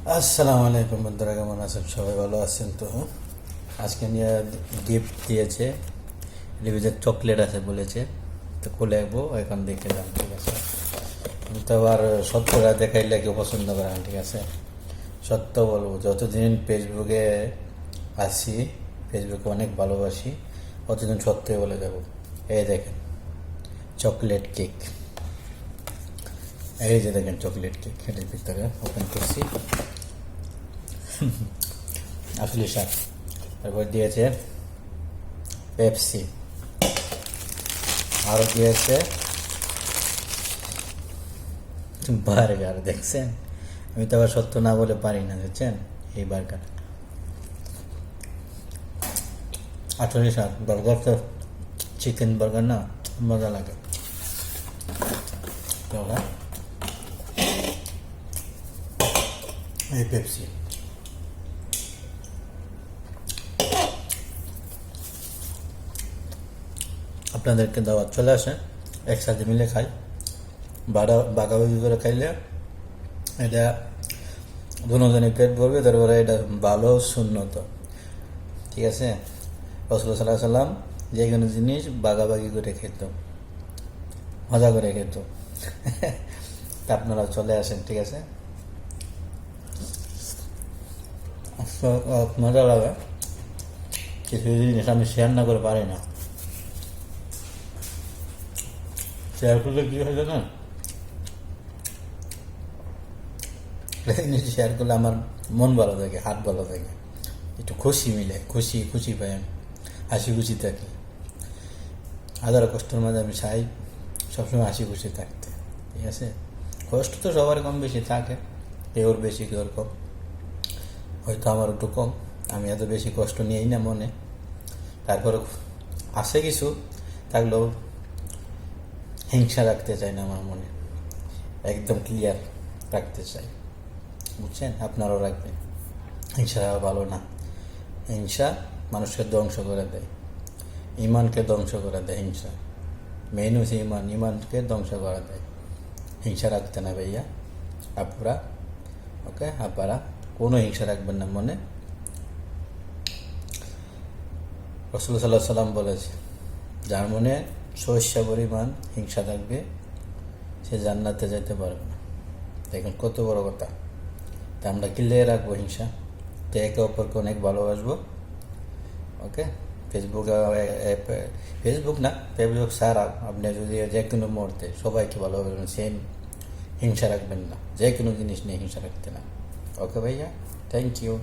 আসসালামু আলাইকুম বন্ধুরা, কেমন আছেন? সবাই ভালো আছেন তো? আজকে নিয়ে গিফট দিয়েছে এর ভিতরে চকলেট আছে বলেছে, তো খুলে একবো, এখন দেখে যান ঠিক আছে? তো আবার সত্যটা দেখাইলে কেউ পছন্দ করে না, ঠিক আছে? সত্য বলব, যতদিন ফেসবুকে আসি ফেসবুকে অনেক ভালোবাসি, অতদিন সত্যই বলে যাব। এই দেখেন, চকলেট কেক। এই দেখেন চকলেট কেক এটার ভিতরে ওপেন করছি। আসলে শাক তারপর দিয়েছে পেপসি আরও দিয়েছে বার্গার, দেখছেন? আমি তো আবার সত্য না বলে পারি না দেখছেন এই বার্গার। আসলে শাক বার্গার তো চিকেন বার্গার না, মজা লাগে। এই পেপসি। আপনাদেরকে দাওয়াত চলে আসে, একসাথে মিলে খাই। বাড়া বাগাবাগি করে খাইলে এটা দুজনে পেট ভরবে, তারপরে এটা ভালো শূন্যত ঠিক আছে? রসুল সাল্লাহ সাল্লাম যে কোনো জিনিস বাগাবাগি করে খেত। মজা করে খেত। আপনারা চলে আসেন, ঠিক আছে তো, আহ, মজা লাগে। কিছু জিনিস আমি শেয়ার না করে পারি না। শেয়ার করলে কি হয় জানেন? শেয়ার করলে আমার মন ভালো থাকে, হাত ভালো থাকে। একটু খুশি মিলে, খুশি খুশি পাই আমি, হাসি খুশি থাকি। হাজারো কষ্টের মাঝে আমি চাই সবসময় হাসি খুশি থাকতে, ঠিক আছে? কষ্ট তো সবার কম বেশি থাকে কেউর বেশি কেউর কম। হয়তো আমার একটু কম। আমি এত বেশি কষ্ট নিয়েই না মনে। তারপরে আছে কিছু থাকলেও হিংসা রাখতে চাই না আমার মনে। একদম ক্লিয়ার রাখতে চাই বুঝছেন? আপনারাও রাখবেন হিংসা ভালো না। হিংসা মানুষকে ধ্বংস করে দেয়। ইমানকে ধ্বংস করে দেয় হিংসা। মেন হচ্ছে ইমান। ইমানকে ধ্বংস করে দেয়। হিংসা রাখতে না ভাইয়া। আপুরা ওকে আপারা কোনো হিংসা রাখবেন না, মনে? রসুল সাল্লাহ সাল্লাম বলেছে, যার মনে সহস্যা পরিমাণ হিংসা থাকবে, সে জান্নাতে যেতে পারবে না। দেখুন কত বড় কথা। তা আমরা কিলে রাখব হিংসা? তো একে অপরকে অনেক ভালোবাসবো, ওকে? ফেসবুক ফেসবুক না ফেসবুক ছাড়া আপনি যদি যে কোনো মুহূর্তে সবাইকে ভালোবাসবেন সেম হিংসা রাখবেন না। যে কোনো জিনিস নিয়ে হিংসা রাখতে না। ওকে ভাইয়া থ্যাংক ইউ